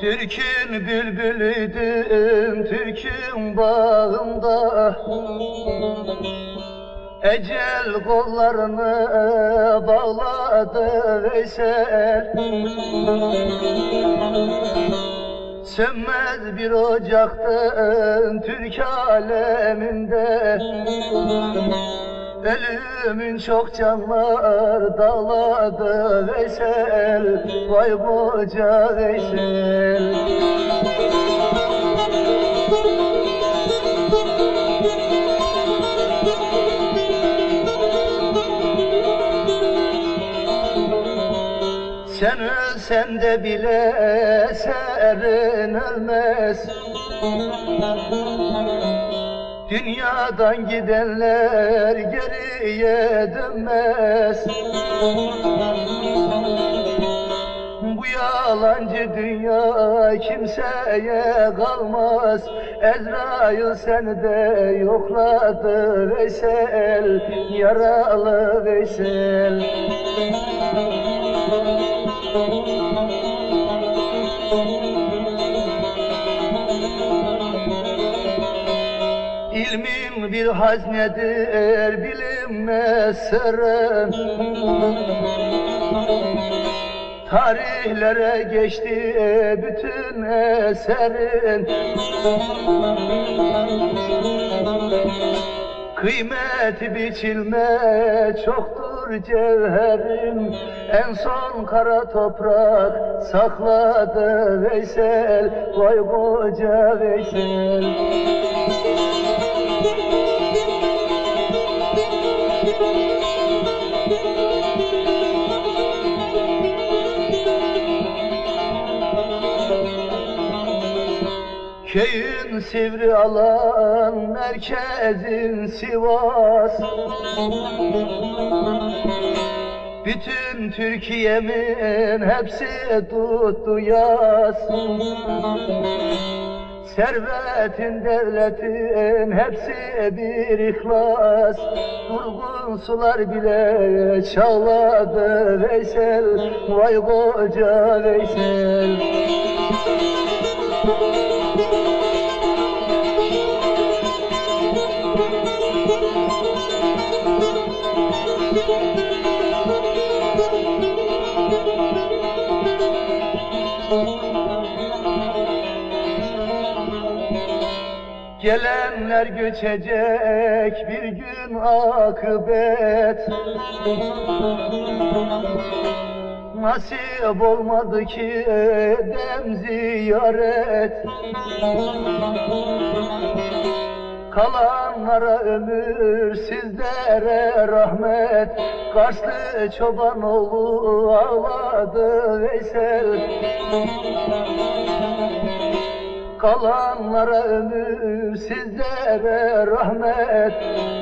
Türk'ün bülbülüydüm, Türk'ün bağında. Ecel kollarını bağladı Veysel. Sönmez bir ocaktın Türk aleminde Ölümün çok canlar dağladı Veysel. Vay koca Veysel Sen ölsen de bile eserin ölmez Dünyadan gidenler geriye dönmez. Bu yalancı dünya kimseye kalmaz. Ezrail seni de yokladı Veysel Yaralı Veysel İlmin bir haznedir bilinmez sırrın Tarihlere geçti bütün eserin. Kıymeti biçilme çoktur cevherin En son kara toprak sakladı Veysel. Vay koca Veysel Köyün sivri alan merkezin Sivas. Bütün Türkiye'min hepsi tuttu yaz. Servetin devletin hepsi bir ihlas. Durgun sular bile çağladı Veysel. Vay koca Veysel Gelenler göçecek bir gün akıbet. Nasip olmadı ki edem ziyaret Kalanlara ömür sizlere rahmet. Karslı çoban oğlu ağladı Veysel. Kalanlara ömür sizlere rahmet.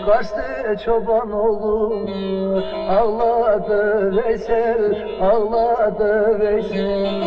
Kaçtı çoban oğlum Ağladı Veysel Ağladı Veysel